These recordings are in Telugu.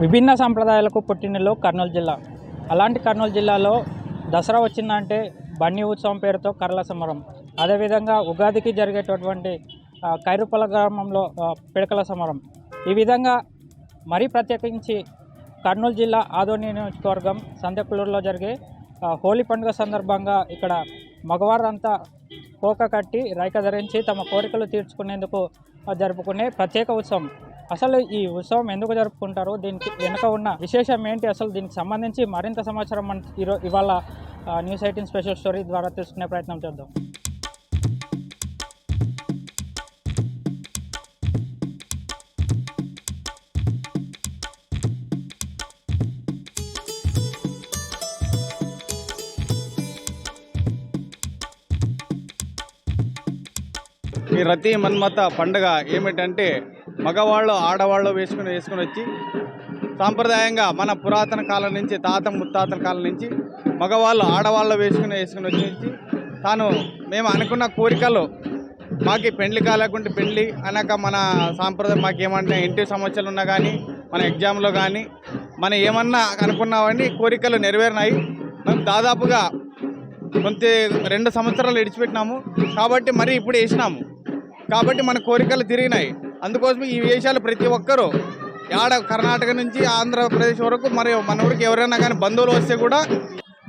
విభిన్న సంప్రదాయాలకు పుట్టినలో కర్నూలు జిల్లా. అలాంటి కర్నూలు జిల్లాలో దసరా వచ్చిందంటే బన్నీ ఉత్సవం పేరుతో కర్ల సమరం అదేవిధంగా ఉగాదికి జరిగేటటువంటి కైరుపల గ్రామంలో పిడకల సమరం ఈ విధంగా మరీ ప్రత్యేకించి కర్నూలు జిల్లా ఆదోని నియోజకవర్గం సందెకులూరులో జరిగే హోలీ పండుగ సందర్భంగా ఇక్కడ మగవారంతా కోక కట్టి రైక ధరించి తమ కోరికలు తీర్చుకునేందుకు జరుపుకునే ప్రత్యేక ఉత్సవం. అసలు ఈ ఉత్సవం ఎందుకు జరుపుకుంటారు? దీనికి వెనుక ఉన్న విశేషం ఏంటి? అసలు దీనికి సంబంధించి మరింత సమాచారం మనం ఈరో ఇవాళ న్యూస్ ఎయిటీన్ స్పెషల్ స్టోరీ ద్వారా తెలుసుకునే ప్రయత్నం చేద్దాం. ఈ రతి మన్మత పండుగ ఏమిటంటే మగవాళ్ళు ఆడవాళ్ళు వేసుకుని వేసుకుని వచ్చి సాంప్రదాయంగా మన పురాతన కాలం నుంచి తాత ముత్తాతల కాలం నుంచి మగవాళ్ళు ఆడవాళ్ళు వేసుకుని వేసుకుని వచ్చి తాను మేము అనుకున్న కోరికలు మాకు పెళ్ళి కాలేకుంటే పెళ్ళి అనక మన సాంప్రదాయం మాకు ఏమన్నా ఇంటి సమస్యలు ఉన్నా కానీ మన ఎగ్జామ్లో కానీ మన ఏమన్నా అనుకున్నామని కోరికలు నెరవేరినాయి. మేము దాదాపుగా కొంత రెండు సంవత్సరాలు విడిచిపెట్టినాము కాబట్టి మరి ఇప్పుడు వేసినాము. కాబట్టి మన కోరికలు తిరిగినాయి. అందుకోసం ఈ వేషాలు ప్రతి ఒక్కరూ ఆడ కర్ణాటక నుంచి ఆంధ్రప్రదేశ్ వరకు మరి మన ఊరికి ఎవరైనా కానీ బంధువులు వస్తే కూడా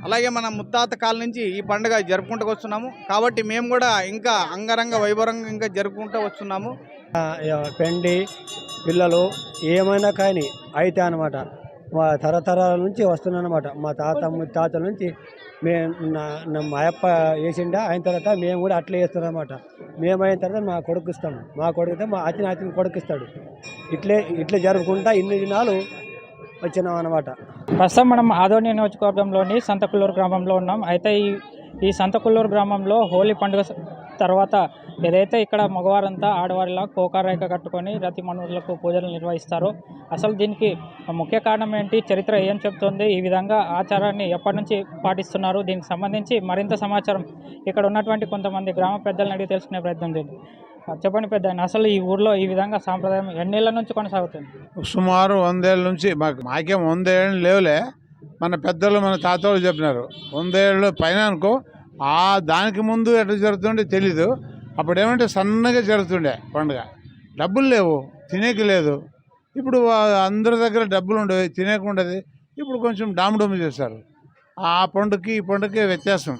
అలాగే మన ముత్తాత కాలం నుంచి ఈ పండుగ జరుపుకుంటూ వస్తున్నాము. కాబట్టి మేము కూడా ఇంకా అంగరంగ వైభవంగా ఇంకా జరుపుకుంటూ వస్తున్నాము. పెండి పిల్లలు ఏమైనా కానీ అయితే అనమాట మా తరతరాల నుంచి వస్తున్నానమాట మా తాత ముత్తాతల నుంచి మేము నా మా అప్ప వేసిండా అయిన తర్వాత మేము కూడా అట్లే వేస్తున్నాం అనమాట మేము అయిన తర్వాత మా కొడుకు ఇస్తాము మా కొడుకు మా అతని అతని కొడుకు ఇస్తాడు. ఇట్లే ఇట్లే జరుపుకుంటా ఇన్ని దినాలు వచ్చినాం అనమాట ప్రస్తుతం మనం ఆదోని నియోజకవర్గంలోని సంతకుల్లూరు గ్రామంలో ఉన్నాం. అయితే ఈ ఈ సంతకుల్లూరు గ్రామంలో హోలీ పండుగ తర్వాత ఏదైతే ఇక్కడ మగవారంతా ఆడవారిలా కోకారేఖ కట్టుకొని రతి మనుషులకు పూజలు నిర్వహిస్తారో అసలు దీనికి ముఖ్య కారణం ఏంటి చరిత్ర ఏం చెప్తుంది ఈ విధంగా ఆచారాన్ని ఎప్పటి నుంచి పాటిస్తున్నారు దీనికి సంబంధించి మరింత సమాచారం ఇక్కడ ఉన్నటువంటి కొంతమంది గ్రామ పెద్దలను అడిగి తెలుసుకునే ప్రయత్నం చేయండి. చెప్పండి పెద్ద అసలు ఈ ఊర్లో ఈ విధంగా సాంప్రదాయం ఎన్నేళ్ళ నుంచి కొనసాగుతుంది? సుమారు వందేళ్ళ నుంచి మాకు మాకేం వందేళ్ళు లేవులే మన పెద్దలు మన తాతలు చెప్పినారు. వందేళ్ళు పైన అనుకో ఆ దానికి ముందు ఎట్లా జరుగుతుంటే తెలీదు. అప్పుడు ఏమంటే సన్నగా జరుగుతుండే పండుగ. డబ్బులు లేవు తినేకి లేదు. ఇప్పుడు అందరి దగ్గర డబ్బులు ఉండేవి తినేకుండేది ఇప్పుడు కొంచెం డామ్ చేశారు. ఆ పండుగకి ఈ పండుగకి వ్యత్యాసం.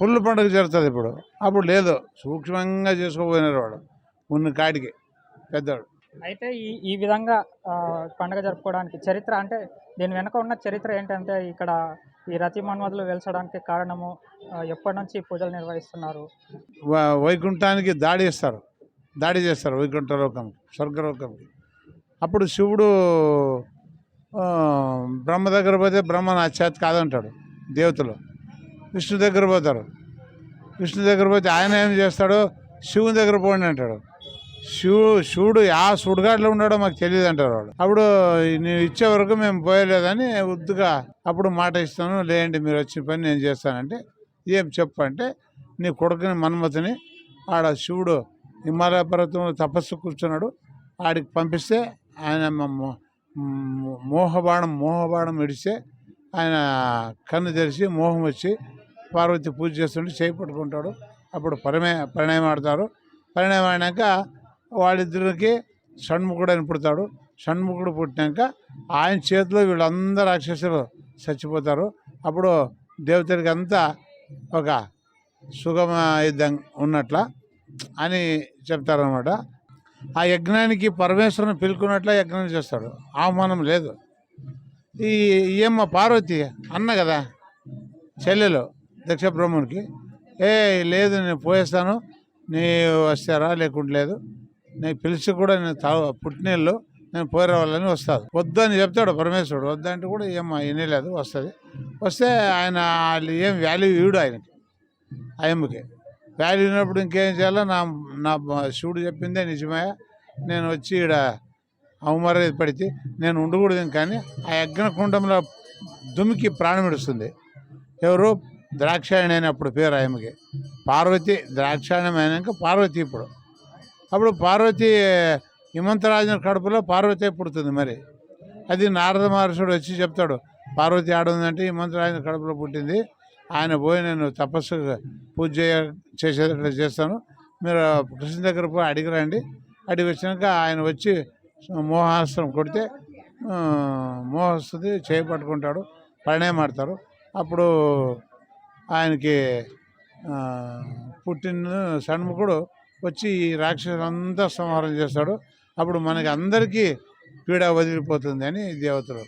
పుల్ల పండుగ జరుగుతుంది ఇప్పుడు. అప్పుడు లేదు సూక్ష్మంగా చేసుకోబోయినారు వాడు ఉన్న కాడికి పెద్దవాడు అయితే ఈ ఈ విధంగా పండుగ జరుపుకోవడానికి చరిత్ర అంటే దీని వెనక ఉన్న చరిత్ర ఏంటంటే ఇక్కడ ఈ రతి మన్మధులు వెలసడానికి కారణము ఎప్పటి నుంచి పూజలు నిర్వహిస్తున్నారు? వ- వైకుంఠానికి దాడి చేస్తారు. దాడి చేస్తారు వైకుంఠ లోకంకి స్వర్గలోకంకి. అప్పుడు శివుడు బ్రహ్మ దగ్గర పోతే బ్రహ్మ నా చేతి కాదంటాడు దేవతలు. విష్ణు దగ్గర పోతారు. విష్ణు దగ్గర పోతే ఆయన ఏం చేస్తాడు? శివుని దగ్గర పోండి అంటాడు. శివు శివుడు ఆ సుడిగాడులో ఉన్నాడో మాకు తెలియదు అంటారు వాడు అప్పుడు నేను ఇచ్చే వరకు మేము పోయలేదని ఉద్దుగా అప్పుడు మాట ఇస్తాను లేండి మీరు వచ్చిన పని నేను చేస్తానంటే ఏం చెప్పు అంటే నీ కొడుకుని మన్మతిని ఆడ శివుడు హిమాలయ పర్వతంలో తపస్సు కూర్చున్నాడు. ఆడికి పంపిస్తే ఆయన మోహబాణం మోహబాణం ఇడిస్తే ఆయన కన్ను తెరిచి మోహం వచ్చి పార్వతి పూజ చేస్తుంటే చేయి పట్టుకుంటాడు. అప్పుడు పరిమే పరిణయం ఆడతారు పరిణయం ఆడినాక వాళ్ళిద్దరికి షణ్ముఖుడు అని పుడతాడు. షణ్ముఖుడు పుట్టినాక ఆయన చేతిలో వీళ్ళందరూ రాక్షసులు చచ్చిపోతారు. అప్పుడు దేవతలకి అంతా ఒక సుగమ యుద్ధం ఉన్నట్ల అని చెప్తారనమాట ఆ యజ్ఞానికి పరమేశ్వరుని పిలుకున్నట్ల యజ్ఞం చేస్తాడు. ఆహ్వానం లేదు. ఈ ఏమ్మ పార్వతి అన్న కదా చెల్లెలు దక్ష బ్రహ్మణికి ఏ లేదు నేను పోయేస్తాను. నీ వస్తారా? లేకుంటే లేదు. నేను పిలిచి కూడా నేను తా పుట్టినీళ్ళు నేను పోయిరావాలని వస్తాడు వద్దు అని చెప్తాడు పరమేశ్వరుడు. వద్దంటే కూడా ఏం వినలేదు వస్తుంది. వస్తే ఆయన వాళ్ళు ఏం వాల్యూ ఇవ్వడు ఆయనకి ఆయమ్మకి. వాల్యూ ఉన్నప్పుడు ఇంకేం చేయాలో నా నా శివుడు చెప్పిందే నిజమే. నేను వచ్చి ఈడ అవమర్యాద పడితే నేను ఉండకూడదు కానీ ఆ యజ్ఞకుండంలో దుమికి ప్రాణం ఇడుస్తుంది. ఎవరు? ద్రాక్షాయణి అని అప్పుడు పేరు ఆయనకి పార్వతి ద్రాక్షాయణం అయినాక పార్వతి ఇప్పుడు. అప్పుడు పార్వతి హిమంతరాజుని కడుపులో పార్వతి పుడుతుంది మరి. అది నారద మహర్షుడు వచ్చి చెప్తాడు పార్వతి ఆడ ఉందంటే కడుపులో పుట్టింది. ఆయన పోయి నేను తపస్సు పూజ చేయ చేసేటట్లు చేస్తాను. మీరు కృష్ణ దగ్గర పోయి అడిగిరండి. అడిగి వచ్చినాక ఆయన వచ్చి మోహాస్త్రం కొడితే మోహస్తుంది చేయి పట్టుకుంటాడు పరిణయం ఆడతారు అప్పుడు ఆయనకి పుట్టిన షణ్ముఖుడు వచ్చి ఈ రాక్షసులంతా సంహారం చేస్తాడు. అప్పుడు మనకి అందరికీ పీడ వదిలిపోతుంది అని దేవతలు.